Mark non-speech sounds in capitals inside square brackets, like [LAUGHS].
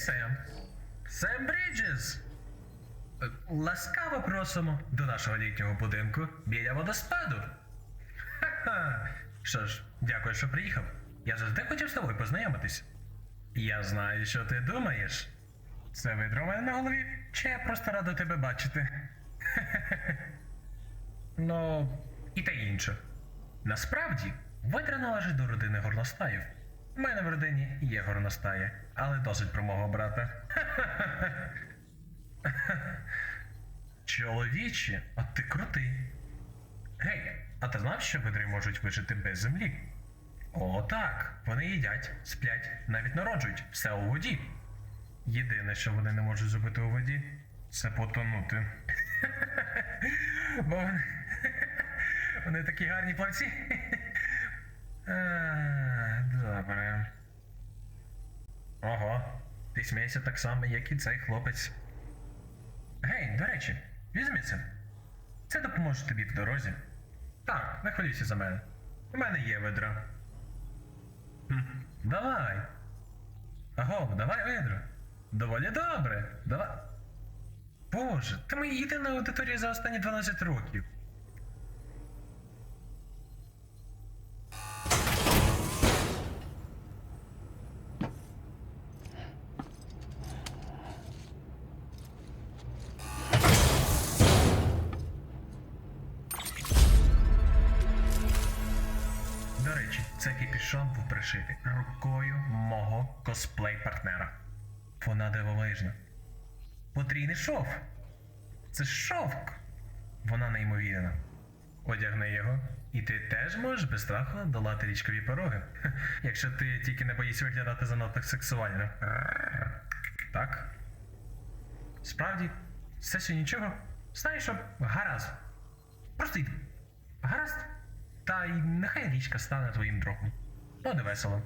Сем. Сем Бріджес. Ласкаво просимо до нашого літнього будинку біля водоспаду. Ха-ха. Що ж, дякую, що приїхав. Я завжди хотів з тобою познайомитись. Я знаю, що ти думаєш. Це видро мене на голові, чи я просто радий тебе бачити? Ну, і те інше. Насправді, видра належить до родини горностаїв. У мене в родині є горностаї, але досить про мого брата. [LAUGHS] Чоловіче, а ти крутий. Гей, а ти знав, що видри можуть вижити без землі? О, так. Вони їдять, сплять, навіть народжують все у воді. Єдине, що вони не можуть зробити у воді, це потонути. [LAUGHS] Бо вони, [LAUGHS] вони такі гарні плавці. А, Добре. Ого, ти смієшся так само, як і цей хлопець. Гей, до речі, візьми це. Це допоможе тобі в дорозі. Так, не хвилюйся за мене. У мене є ведро. Хм, Давай. Аго, давай ведро. Доволі добре. Давай. Боже, ти моя єдина аудиторія за останні 12 років. До речі, цей кіпішон був пришитий рукою мого косплей-партнера. Вона дивовижна. Потрійний шов. Це шовк. Вона неймовірна. Одягни його, і ти теж можеш без страху долати річкові пороги. [LAUGHS] Якщо ти тільки не боїшся виглядати занадто сексуально. Так? Справді, все ще нічого. Знаєш, що гаразд. Та й нехай річка стане твоїм другом. Буде весело.